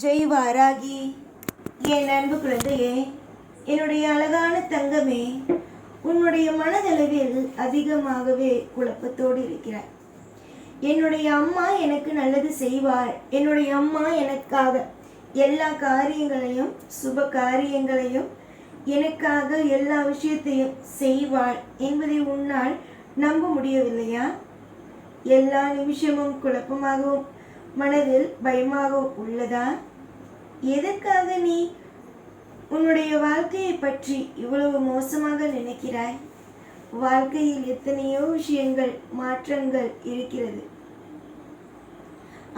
ஜெய் வாராகி என் அன்பு குழந்தையே என்னுடைய அழகான தங்கமே உன்னுடைய மனதளவில் அதிகமாகவே குழப்பத்தோடு இருக்கிறாய். என்னுடைய அம்மா எனக்கு நல்லது செய்வாள் என்னுடைய அம்மா எனக்காக எல்லா காரியங்களையும் சுப காரியங்களையும் எனக்காக எல்லா விஷயத்தையும் செய்வாள் என்பதை உன்னால் நம்ப முடியவில்லையா? எல்லா நிமிஷமும் குழப்பமாகவும் மனதில் பயமாகவும் உள்ளதா? எதற்காக நீ உன்னுடைய வாழ்க்கையை பற்றி இவ்வளவு மோசமாக நினைக்கிறாய்? வாழ்க்கையில் எத்தனையோ விஷயங்கள் மாற்றங்கள் இருக்கிறது.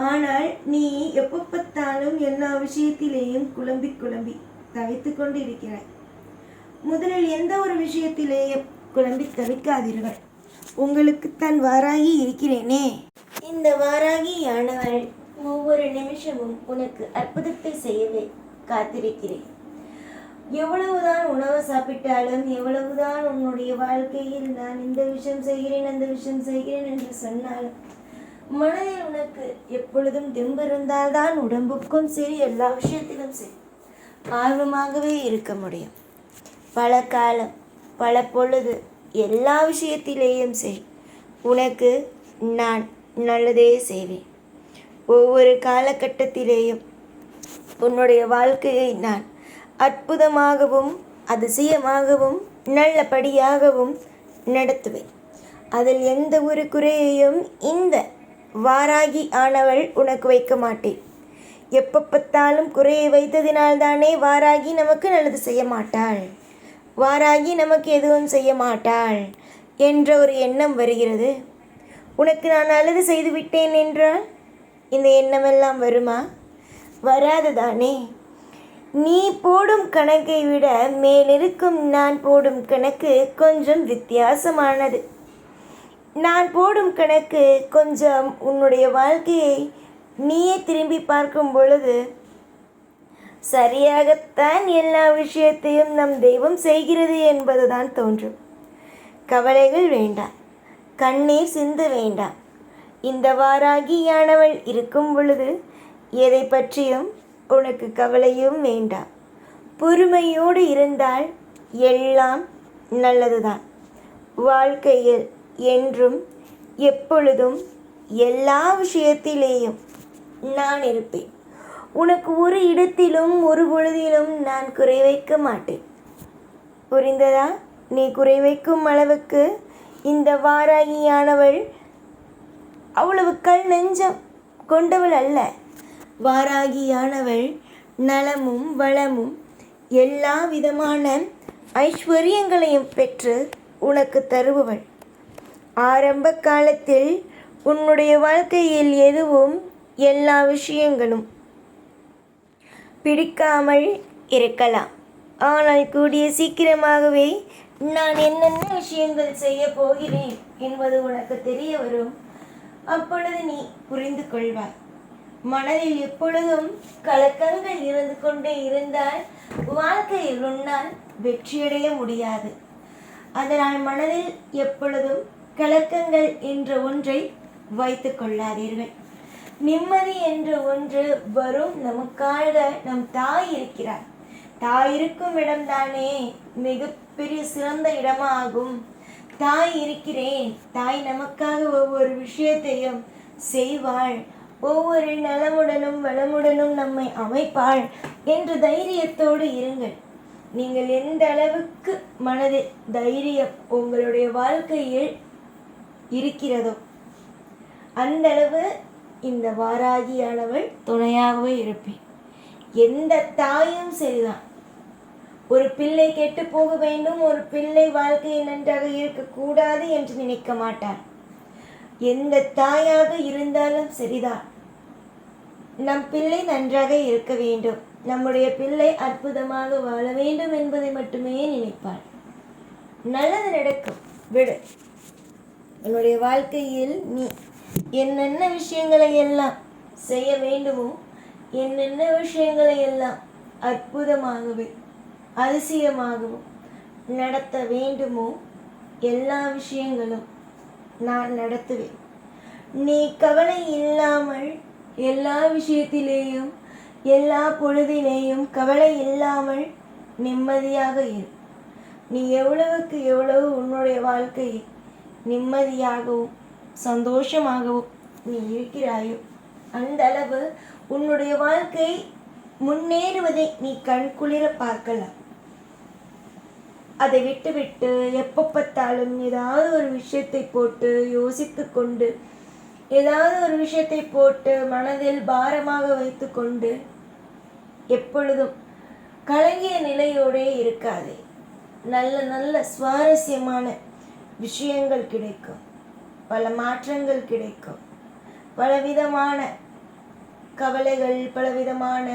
ஆனால் நீ எப்போ பார்த்தாலும் எல்லா விஷயத்திலேயும் குழம்பி குழம்பி தவித்து கொண்டு இருக்கிறாய் முதலில் எந்த ஒரு விஷயத்திலேயே குழம்பி தவிக்காதீர்கள். உங்களுக்கு தான் வாராகி இருக்கிறேனே. இந்த வாராகி ஆனவள் ஒவ்வொரு நிமிஷமும் உனக்கு அற்புதத்தை செய்யவே காத்திருக்கிறேன். எவ்வளவுதான் உணவு சாப்பிட்டாலும் எவ்வளவுதான் உன்னுடைய வாழ்க்கையில் நான் இந்த விஷயம் செய்கிறேன் அந்த விஷயம் செய்கிறேன் என்று சொன்னாலும் மனதில் உனக்கு எப்பொழுதும் திம்பிருந்தால்தான் உடம்புக்கும் சரி எல்லா விஷயத்திலும் சரி ஆர்வமாகவே இருக்க முடியும். பல காலம் பல பொழுது எல்லா விஷயத்திலேயும் சரி உனக்கு நான் நல்லதே செய்வேன். ஒவ்வொரு காலகட்டத்திலேயும் உன்னுடைய வாழ்க்கையை நான் அற்புதமாகவும் அதிசயமாகவும் நல்லபடியாகவும் நடத்துவேன். அதில் எந்த ஒரு குறையையும் இந்த வாராகி ஆனவள் உனக்கு வைக்க மாட்டேன். எப்போ பார்த்தாலும் குறையை வைத்ததினால்தானே வாராகி நமக்கு நல்லது செய்ய மாட்டாள். வாராகி நமக்கு எதுவும் செய்ய மாட்டாள் என்ற ஒரு எண்ணம் வருகிறது. உனக்கு நான் நல்லது செய்து விட்டேன் என்றால் இந்த எண்ணமெல்லாம் வருமா? வராதுதானே. நீ போடும் கணக்கை விட மேலிருக்கும் நான் போடும் கணக்கு கொஞ்சம் வித்தியாசமானது. நான் போடும் கணக்கு கொஞ்சம் உன்னுடைய வாழ்க்கையை நீயே திரும்பி பார்க்கும் பொழுது சரியாகத்தான் எல்லா விஷயத்தையும் நம் தெய்வம் செய்கிறது என்பதுதான் தோன்றும். கவலைகள் வேண்டாம். கண்ணீர் சிந்த வேண்டாம். இந்த வாராகியானவள் இருக்கும் பொழுது எதை பற்றியும் உனக்கு கவலையும் வேண்டாம் பொறுமையோடு இருந்தால் எல்லாம் நல்லதுதான். வாழ்க்கையில் என்றும் எப்பொழுதும் எல்லா விஷயத்திலேயும் நான் இருப்பேன். உனக்கு ஒரு இடத்திலும் ஒரு பொழுதிலும் நான் குறை வைக்க மாட்டேன். புரிந்ததா? நீ குறை வைக்கும் அளவுக்கு இந்த வாராகியானவள் அவ்வளவு கல் நெஞ்சம் கொண்டவள் அல்ல. வாராகியானவள் நலமும் வளமும் எல்லா விதமான ஐஸ்வர்யங்களையும் பெற்று உனக்கு தருபவள். ஆரம்ப காலத்தில் உன்னுடைய வாழ்க்கையில் எதுவும் எல்லா விஷயங்களும் பிடிக்காமல் இருக்கலாம். ஆனால் கூடிய சீக்கிரமாகவே நான் என்னென்ன விஷயங்கள் செய்ய போகிறேன் என்பது உனக்கு தெரிய வரும். அப்பொழுது நீ புரிந்து கொள்வாய். மனதில் எப்பொழுதும் கலக்கங்கள் இருந்து கொண்டே இருந்தால் வாழ்க்கையில் உன்னால் வெற்றியடைய முடியாது. அதனால் மனதில் எப்பொழுதும் கலக்கங்கள் என்ற ஒன்றை வைத்து கொள்ளாதீர்கள். நிம்மதி என்ற ஒன்று வரும் நமக்காக நம் தாய் இருக்கிறார். தாய் இருக்கும் இடம்தானே மிகப்பெரிய சிறந்த இடமாகும். தாய் இருக்கிறேன். தாய் நமக்காக ஒவ்வொரு விஷயத்தையும் செய்வாள். ஒவ்வொரு நலமுடனும் வளமுடனும் நம்மை அமைப்பாள் என்ற தைரியத்தோடு இருங்கள். நீங்கள் எந்த அளவுக்கு மனதில் தைரியம் உங்களுடைய வாழ்க்கையில் இருக்கிறதோ அந்த அளவு இந்த வாராகியானவள் துணையாகவே இருப்பேன். எந்த தாயும் சரிதான். ஒரு பிள்ளை கெட்டு போக வேண்டும் ஒரு பிள்ளை வாழ்க்கையை நன்றாக இருக்கக்கூடாது என்று நினைக்க மாட்டார். எந்த தாயாக இருந்தாலும் சரிதான். நம் பிள்ளை நன்றாக இருக்க வேண்டும். நம்முடைய பிள்ளை அற்புதமாக வாழ வேண்டும் என்பதை மட்டுமே நினைப்பார். நல்லது நடக்கும். விடு. உன்னுடைய வாழ்க்கையில் நீ என்னென்ன விஷயங்களை எல்லாம் செய்ய வேண்டுமோ என்னென்ன விஷயங்களை எல்லாம் அற்புதமாகவே அதிசயமாகவும் நடத்த வேண்டுமோ? எல்லா விஷயங்களும் நான் நடத்துவேன். நீ கவலை இல்லாமல் எல்லா விஷயத்திலேயும் எல்லா பொழுதிலேயும் கவலை இல்லாமல் நிம்மதியாக இரு. நீ எவ்வளவுக்கு எவ்வளவு உன்னுடைய வாழ்க்கையை நிம்மதியாகவும் சந்தோஷமாகவும் நீ இருக்கிறாயோ அந்த அளவு உன்னுடைய வாழ்க்கை முன்னேறுவதை நீ கண்குளிர பார்க்கலாம். அதை விட்டுவிட்டு எப்போ பார்த்தாலும் ஏதாவது ஒரு விஷயத்தை போட்டு யோசித்து கொண்டு ஏதாவது ஒரு விஷயத்தை போட்டு மனதில் பாரமாக வைத்துக்கொண்டு எப்பொழுதும் கலங்கிய நிலையோடே இருக்காதே. நல்ல நல்ல சுவாரஸ்யமான விஷயங்கள் கிடைக்கும். பல மாற்றங்கள் கிடைக்கும். பலவிதமான கவலைகள் பலவிதமான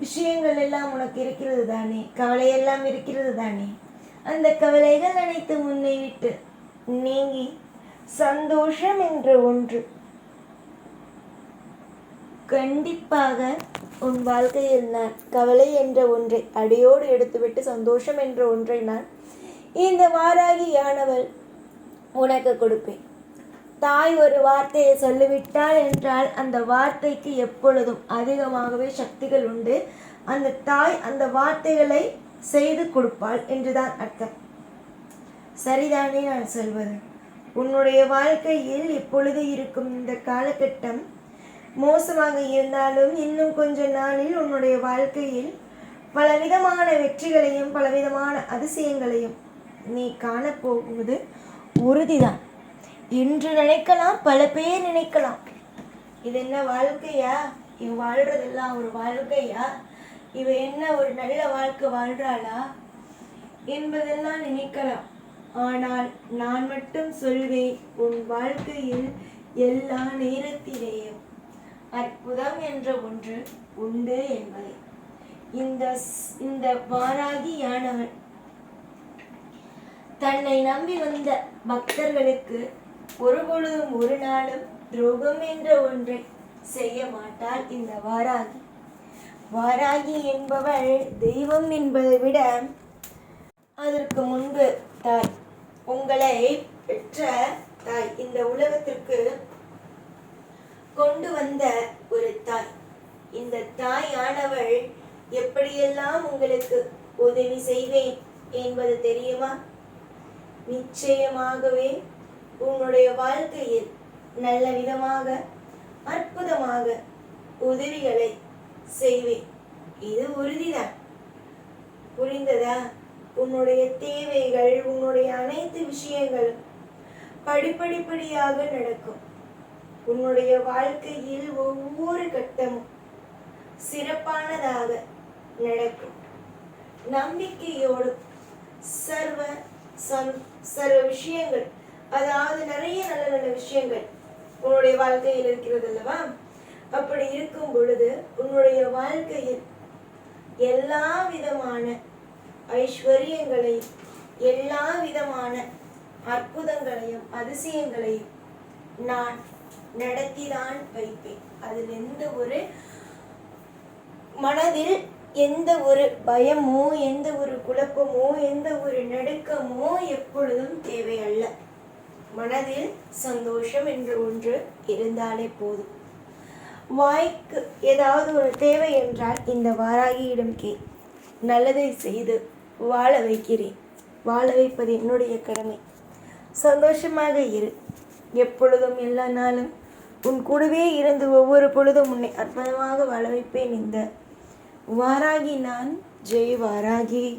விஷயங்கள் எல்லாம் உனக்கு இருக்கிறது தானே? கவலையெல்லாம் இருக்கிறது தானே? அந்த கவலைகள் அனைத்து முன்னை விட்டு நீங்கி சந்தோஷம் என்ற ஒன்று. கண்டிப்பாக உன் வாழ்க்கையில் நான் கவலை என்ற ஒன்றை அடியோடு எடுத்துவிட்டு சந்தோஷம் என்ற ஒன்றை நான் இந்த வாராகி யானவள் உனக்கு கொடுப்பேன். தாய் ஒரு வார்த்தையை சொல்லிவிட்டாள் என்றால் அந்த வார்த்தைக்கு எப்பொழுதும் அதிகமாகவே சக்திகள் உண்டு. அந்த தாய் அந்த வார்த்தைகளை செய்து கொடுப்பாள் என்றுதான் அர்த்தம். சரிதானே நான் சொல்வது. உன்னுடைய வாழ்க்கையில் இப்பொழுது இருக்கும் இந்த காலகட்டம்? மோசமாக இருந்தாலும் இன்னும் கொஞ்ச நாளில் உன்னுடைய வாழ்க்கையில் பலவிதமான வெற்றிகளையும் பலவிதமான அதிசயங்களையும் நீ காணப்போகுவது உறுதிதான். இன்று நினைக்கலாம் பல பேர் நினைக்கலாம். இது என்ன வாழ்க்கையா? இவ வாழ்றதெல்லாம் ஒரு வாழ்க்கையா? இவ என்ன ஒரு நல்ல வாழ்க்கை வாழ்றாளா? என்பதெல்லாம் நினைக்கலாம். ஆனால் நான் மட்டும் சொல்வேன் உன் வாழ்க்கையில் எல்லா நேரத்திலேயும் அற்புதம் என்ற ஒன்று உண்டு என்பதை. இந்த ஸ்- இந்த வாராகியானவன் தன்னை நம்பி வந்த பக்தர்களுக்கு ஒருபொழுதும் ஒரு நாளும் துரோகம் என்ற ஒன்றை செய்ய மாட்டாள் இந்த வாராகி. வாராகி என்பவள் தெய்வம் என்பதை விட அதற்கு முன்பு தாய். உங்களை பெற்ற தாய். இந்த உலகத்திற்கு கொண்டு வந்த ஒரு தாய். இந்த தாயானவள் எப்படியெல்லாம் உங்களுக்கு உதவி செய்வேன் என்பது தெரியுமா? நிச்சயமாகவே உன்னுடைய வாழ்க்கையில் நல்ல விதமாக அற்புதமாக உதவிகளை செய்வேன். இது உறுதிதான். புரிந்ததா? உன்னுடைய தேவைகள் உன்னுடைய அனைத்து விஷயங்களும் படிப்படிப்படியாக நடக்கும். உன்னுடைய வாழ்க்கையில் ஒவ்வொரு கட்டமும் சிறப்பானதாக நடக்கும். நம்பிக்கையோடு சர்வ சம் சர்வ விஷயங்கள் அதாவது நிறைய நல்ல நல்ல விஷயங்கள் உன்னுடைய வாழ்க்கையில் இருக்கிறது அல்லவா? அப்படி இருக்கும் பொழுது உன்னுடைய வாழ்க்கையில் எல்லா விதமான ஐஸ்வர்யங்களையும் எல்லா விதமான அற்புதங்களையும் அதிசயங்களையும் நான் நடத்திதான் வைப்பேன். அதில் எந்த ஒரு மனதில் எந்த ஒரு பயமோ எந்த ஒரு குழப்பமோ எந்த ஒரு நடுக்கமோ எப்பொழுதும் தேவையல்ல. மனதில் சந்தோஷம் என்று ஒன்று இருந்தாலே போதும். வாய்க்கு ஏதாவது ஒரு தேவை என்றால் இந்த வாராகியிடம் கே. நல்லதை செய்து வாழ வைக்கிறேன். வாழ வைப்பது என்னுடைய கடமை. சந்தோஷமாக இரு. எப்பொழுதும் எல்லா நாளும் உன் கூடவே இருந்து ஒவ்வொரு பொழுதும் உன்னை அற்புதமாக வாழ வைப்பேன் இந்த வாராகி நான். ஜெய் வாராகி.